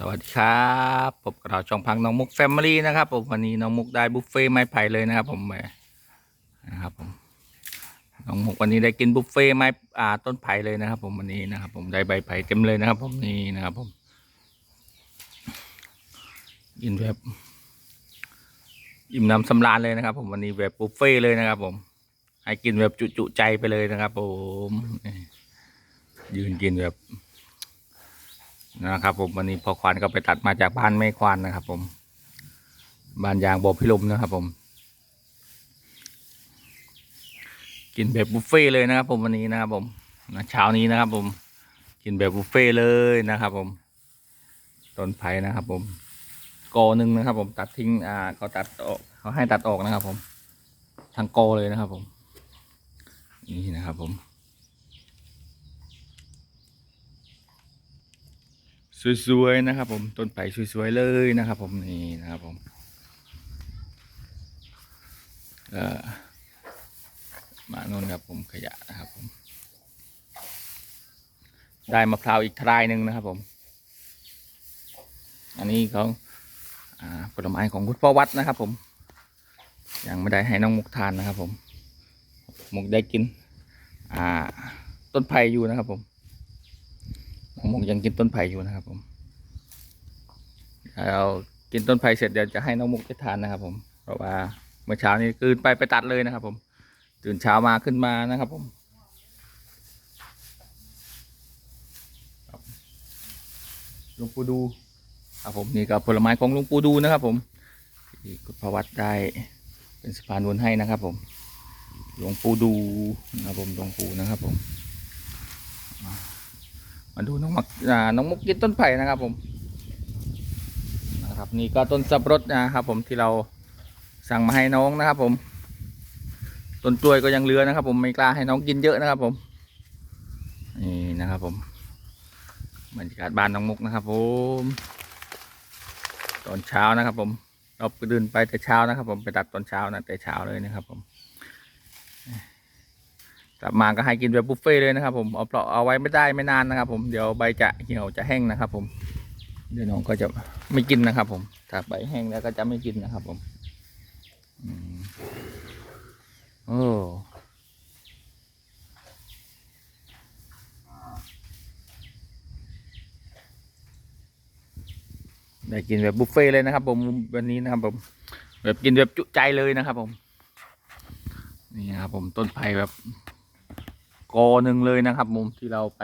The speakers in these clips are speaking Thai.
สวัสดีครับพบกับเราช่องพังน้องมุกแฟมิลี่นะครับผมวันนี้น้องมุกได้บุฟเฟ่ไม้ไผ่เลยนะครับผมนะครับผมน้องมุกวันนี้ได้กินบุฟเฟ่ไม้อ่าต้นไผ่เลยนะครับ ผมวันนี้นะครับ ผมได้ใบไผ่เต็มเลยนะครับ ผมนี่นะครับผมกินแบบอิ่มน้ำสำราญเลยนะครับ ผมวันนี้แบบบุฟเฟ่เลยนะครับ ผม ให้กินแบบจุๆใจไปเลยนะครับ ผมยืนกินแบบ นะครับ ผมวันนี้พอควานก็ไปตัดมาจากบ้านแม่ควานนะครับ ผมบ้านยางบ่อพิลมนะครับ ผม กินแบบบุฟเฟ่เลยนะครับ ผมวันนี้นะครับผมนะเช้านี้นะครับ ผม กินแบบบุฟเฟ่เลยนะครับ ผมต้นไผ่นะครับ ผมกอหนึ่งนะครับ ผมตัดทิ้งอ่าเขาตัดออกเขาให้ตัดออกนะครับ ผมทั้งกอเลยนะครับ ผม นี่นะครับ ผม สวยๆนะครับ ผมต้นไผ่สวยๆเลยนะครับ ผมนี่นะครับผมมาโน่นครับผมขยะนะครับผมได้มะพร้าวอีกทรายหนึ่งนะครับผม อันนี้เขาผลไม้ของคุณพ่อวัดนะครับ ผม ยังไม่ได้ให้น้องมุกทานนะครับ ผม มุกได้กินต้นไผ่อยู่นะครับผม ผมยังกินต้นไผ่อยู่นะครับผมเรากินต้นไผ่เสร็จเดี๋ยวจะให้น้องมุกได้ทานนะครับ ผมเพราะว่าเมื่อเช้านี้คืนไปไปตัดเลยนะครับ ผม ตื่นเช้ามาขึ้นมานะครับ ผมหลวงปู่ดูครับผมนี่กับผลไม้ของหลวงปู่ดูนะครับ ผมที่คุณพวัดได้เป็นสะพานบุญให้นะครับ ผมหลวงปู่ดูนะครับผมหลวงปู่นะครับผม มาดูน้องมักน้องมุกกินต้นไผ่นะครับผมนะครับนี่ก็ต้นสับรดนะครับ ผมที่เราสั่งมาให้น้องนะครับ ผมต้นกล้วยก็ยังเหลือนะครับ ผมไม่กล้าให้น้องกินเยอะนะครับ ผมนี่นะครับ ผมบรรยากาศบ้านน้องมุกนะครับ ผมตอนเช้านะครับ ผมเราไปเดินไปแต่เช้านะครับ ผมไปตัดตอนเช้านะแต่เช้าเลยนะครับ ผม กลับมาก็ให้กินแบบบุฟเฟ่เลยนะครับ ผมเอาเปล่าเอาไว้ไม่ได้ไม่นานนะครับ ผมเดี๋ยวใบจะเหี่ยวจะแห้งนะครับ ผมเดี๋ยวน้องก็จะไม่กินนะครับ ผมถ้าใบแห้งแล้วก็จะไม่กินนะครับ ผมโอ้ได้กินแบบบุฟเฟ่เลยนะครับ ผมวันนี้นะครับ ผม แบบกินแบบจุใจเลยนะครับ ผม นี่ครับผมต้นไผ่แบบ กอหนึ่งเลยนะครับ มุมที่เราไป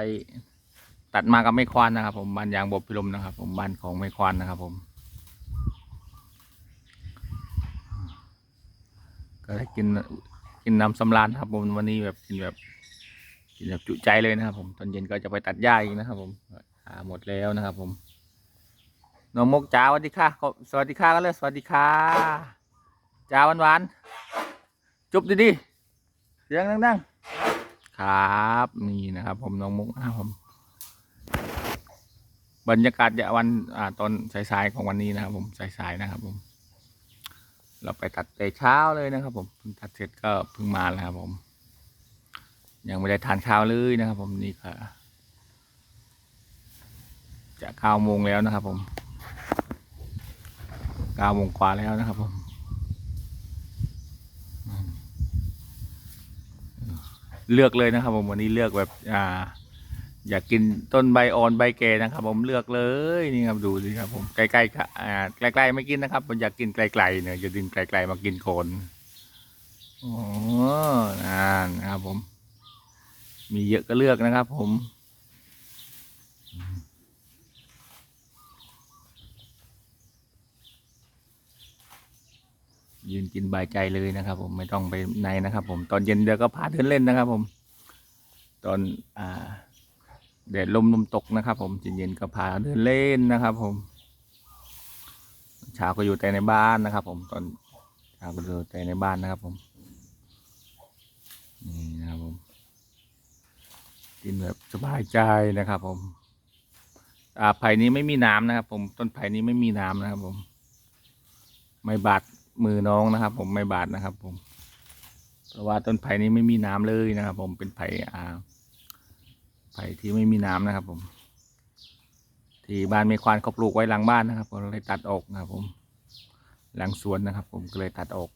ตัดมากับไม่ควานนะครับ ผมบ้านยางบพิลมนะครับ ผมบ้านของไม่ควานนะครับ ผม ก็ได้กินกินน้ำสำราญครับ ผมวันนี้แบบกินแบบกินแบบจุใจเลยนะครับ ผมตอนเย็นก็จะไปตัดหญ้าอีกนะครับ ผมหาหมดแล้วนะครับ ผมน้องมกจ้าสวัสดีค่ะสวัสดีค่ะก็เลยสวัสดีค่ะจ้าหวานๆจุบดีๆเสียงดังๆ ครับนี่นะครับ ผมน้องมุกนะครับผมบรรยากาศยามวันอ่าตอนสายๆของวันนี้นะครับ ผมสายๆนะครับ ผม เราไปตัดแต่เช้าเลยนะครับ ผมตัดเสร็จก็เพิ่งมาแล้วครับ ผม ยังไม่ได้ทานข้าวเลยนะครับ ผมนี่ค่ะจะเก้าโมงแล้วนะครับ ผมเก้าโมงกว่าแล้วนะครับ ผม เลือกเลยนะครับ ผมวันนี้เลือกแบบอ่า อยากกินต้นใบอ่อนใบแก่นะครับ ผมเลือกเลยนี่ครับดูสิครับ ผมใกล้ๆค่ะอ่าใกล้ๆไม่กินนะครับผมอยากกินไกลๆเนี่ยจะดึงไกลๆมากินโคนโอ้นั่นนะครับผม มีเยอะก็เลือกนะครับ ผม ยืนกินบายใจเลยนะครับ ผมไม่ต้องไปไหนนะครับ ผมตอนเย็นเดี๋ยวก็พาเดินเล่นนะครับ ผม ตอนอ่าแดดลมลมตกนะครับ ผมเย็นๆก็พาเดินเล่นนะครับ ผมเช้าก็อยู่แต่ในบ้านนะครับ ผมตอนเช้าก็อยู่แต่ในบ้านนะครับ ผมนี่นะครับผมกินแบบสบายใจนะครับ ผมอ่าไผ่นี้ไม่มีน้ำนะครับ ผมต้นไผ่นี้ไม่มีน้ำนะครับ ผม ไม่บาด มือน้องนะครับ ผมไม่บาดนะครับ ผม เพราะว่าต้นไผ่นี้ไม่มีน้ำเลยนะครับ ผมเป็นไผ่อ่าไผ่ที่ไม่มีน้ำนะครับ ผม ที่บ้านเมควานเขาปลูกไว้หลังบ้านนะครับก็เลยตัดออกนะครับ ผม หลังสวนนะครับ ผมก็เลยตัดออก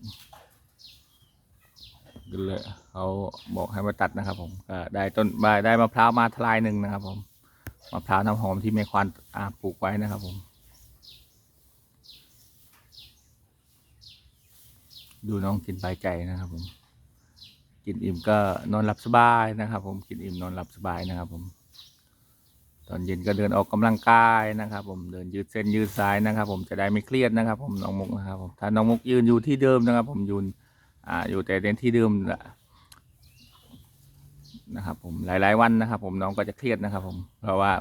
ก็เลยเขาบอกให้มาตัดนะครับ ผมก็ได้ต้นได้ได้มะพร้าวมาทลายหนึ่งนะครับ ผมมะพร้าวน้ำหอมที่เมควานปลูกไว้นะครับ ผม ดูน้องกินใบใจนะครับผม กินอิ่มก็นอนหลับสบายนะครับ ผมกินอิ่มนอนหลับสบายนะครับผม ตอนเย็นก็เดินออกกำลังกายนะครับ ผมเดินยืดเส้นยืดสายนะครับ ผมจะได้ไม่เครียดนะครับ ผมน้องมุกนะครับผมถ้าน้องมุกยืนอยู่ที่เดิมนะครับ ผมยืนอ่าอยู่แต่ในที่เดิมนะครับ ผมหลาย ๆ วันนะครับ ผมน้องก็จะเครียดนะครับ ผมเพราะว่า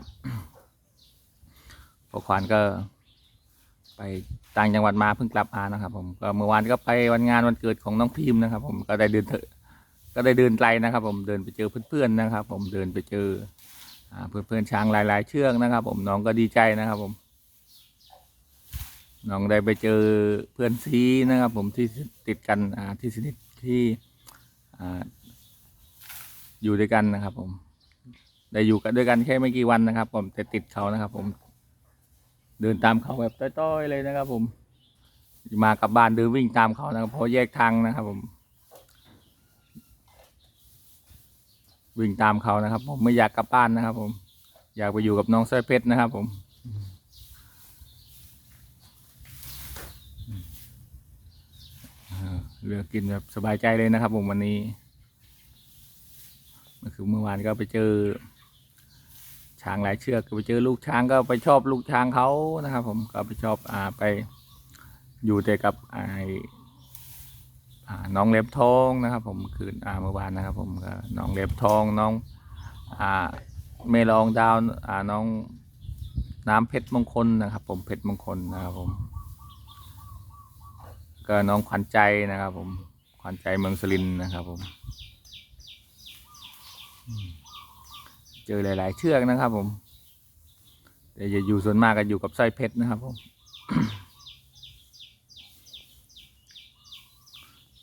พอควานก็ไป ต่างจังหวัดมาเพิ่งกลับมานะครับ ผมก็เมื่อวานก็ไปวันงานวันเกิดของน้องพิมพ์นะครับ ผมก็ได้เดินเถอะก็ได้เดินไกลนะครับ ผมเดินไปเจอเพื่อนๆนะครับ ผมเดินไปเจอเพื่อนๆช้างหลาย ๆ เชือกนะครับ ผมน้องก็ดีใจนะครับ ผม น้องได้ไปเจอเพื่อนซีนะครับ ผมที่ติดกันที่สนิทที่อยู่ด้วยกันนะครับ ผม ได้อยู่กันด้วยกันแค่ไม่กี่วันนะครับ ผมแต่ติดเขานะครับ ผม เดินตามเขาแบบต้อยๆเลยนะครับ ผมมากลับบ้านเดินวิ่งตามเขานะครับพราะแยกทางนะครับ ผม วิ่งตามเขานะครับ ผมไม่อยากกลับบ้านนะครับ ผม อยากไปอยู่กับน้องสร้อยเพชรนะครับ ผมเลือกกินแบบสบายใจเลยนะครับ ผมวันนี้ เมื่อคือเมื่อวานก็ไปเจอ ช้างหลายเชือกไปเจอลูกช้างก็ไปชอบลูกช้างเขานะครับ ผมก็ไปชอบอ่าไปอยู่แต่กับไออ่าน้องเล็บทองนะครับ ผมคืนอ่าเมื่อวานนะครับ ผมก็น้องเล็บทองน้องอ่าเมลองดาวอ่าน้องน้ำเพชรมงคลนะครับ ผมเพชรมงคลนะครับผม ก็น้องขวัญใจนะครับ ผมขวัญใจเมืองสลินนะครับผมอืม เจอหลาย ๆ เชือกนะครับ ผม แต่อย่าอยู่ส่วนมากก็อยู่กับสร้อยเพชรนะครับผม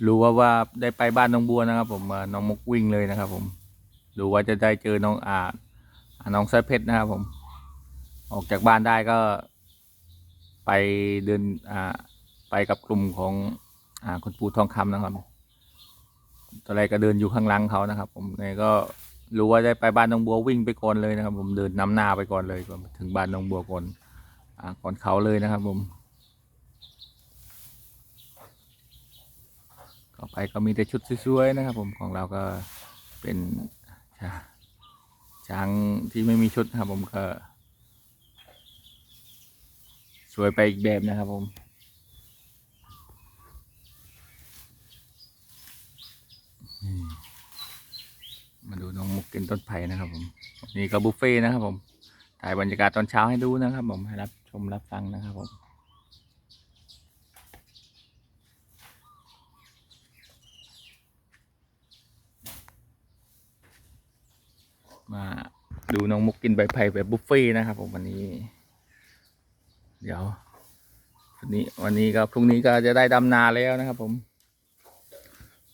รู้ว่าว่าได้ไปบ้านน้องบัวนะครับ ผมน้องมุกวิ่งเลยนะครับ ผมดูว่าจะได้เจอน้องอาน้องสร้อยเพชรนะครับ ผม ออกจากบ้านได้ก็ ไปเดินอ่าไปกับกลุ่มของอ่าคุณปู่ทองคำนะครับ ตอนแรกก็เดินอยู่ข้างหลังเขานะครับ ผมเนี่ยก็ รู้ว่าได้ไปบ้านน้องบัววิ่งไปก่อนเลยนะครับ ผมเดินนำหน้าไปก่อนเลยก่อนถึงบ้านน้องบัวก่อนอ่าก่อนเขาเลยนะครับ ผมก็ไปก็มีแต่ชุดสวยๆนะครับ ผมของเราก็เป็นช้าช้างที่ไม่มีชุดนะครับ ผมก็สวยไปอีกแบบนะครับผม มา ดูน้องมุกกินต้นไผ่นะครับผมนี่ก็บุฟเฟ่นะครับผมถ่ายบรรยากาศตอนเช้าให้ดูนะครับผมให้รับชมรับฟังนะครับผมมาดูน้องมุกกินใบไผ่แบบบุฟเฟ่นะครับผมวันนี้ เดี๋ยววันนี้วันนี้ก็พรุ่งนี้ก็จะได้ดำนาแล้วนะครับผม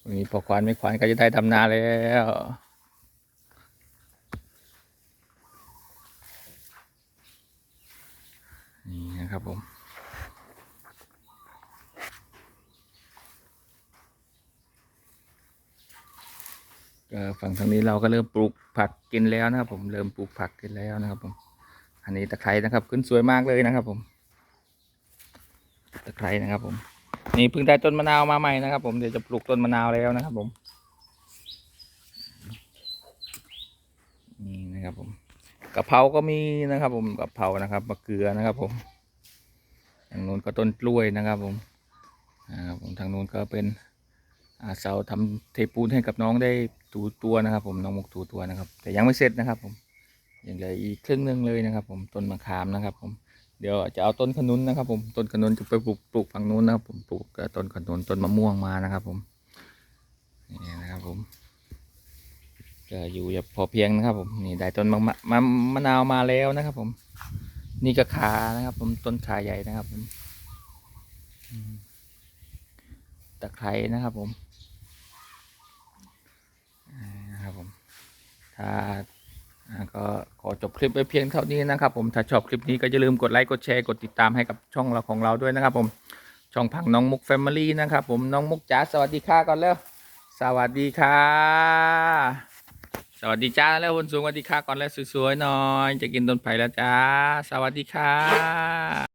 วันนี้พอควานไม่ควานก็จะได้ดำนาแล้ว นี่นะครับผมก็ฝั่งทางนี้เราก็เริ่มปลูกผักกินแล้วนะครับ ผมเริ่มปลูกผักกินแล้วนะครับ ผม อันนี้ตะไคร้นะครับ ขึ้นสวยมากเลยนะครับ ผม ตะไคร้นะครับ ผม นี่เพิ่งได้ต้นมะนาวมาใหม่นะครับ ผมเดี๋ยวจะปลูกต้นมะนาวแล้วนะครับ ผม นี่นะครับผม กะเพราก็มีนะครับผมกะเพรานะครับมะเขือนะครับผมทางนู้นก็ต้นกล้วยนะครับผมอ่าผมทางนู้นก็เป็นอ่าเสาทำเทปูนให้กับน้องได้ถูตัวนะครับ ผมน้องมุกถูตัวนะครับ แต่ยังไม่เสร็จนะครับ ผมยังเหลืออีกครึ่งหนึงเลยนะครับ ผมต้นมะขามนะครับ ผมเดี๋ยวจะเอาต้นขนุนนะครับ ผมต้นขนุนจะไปปลูกปลูกฝั่งนู้นนะครับ ผมปลูกกับต้นขนุนต้นมะม่วงมานะครับ ผมนี่นะครับผม ก็อยู่แบบพอเพียงนะครับ ผมนี่ได้ต้นมะมะมะนาวมาแล้วนะครับ ผม นี่ก็ขานะครับ ผมต้นขาใหญ่นะครับผมตะไคร้นะครับ ผมนะครับผม ถ้าก็ขอจบคลิปไว้เพียงเท่านี้นะครับ ผมถ้าชอบคลิปนี้ก็อย่าลืมกดไลค์กดแชร์กดติดตามให้กับช่องเราของเราด้วยนะครับ ผมช่องพังน้องมุกแฟมิลี่นะครับ ผมน้องมุกจ๋าสวัสดีค่ะก่อนเล้ว สวัสดีค่ะ สวัสดีจ้าแล้วคนสูงสวัสดีค่ะก่อนแล้วสวยๆหน่อย จะกินต้นไผ่แล้วจ้า สวัสดีค่ะ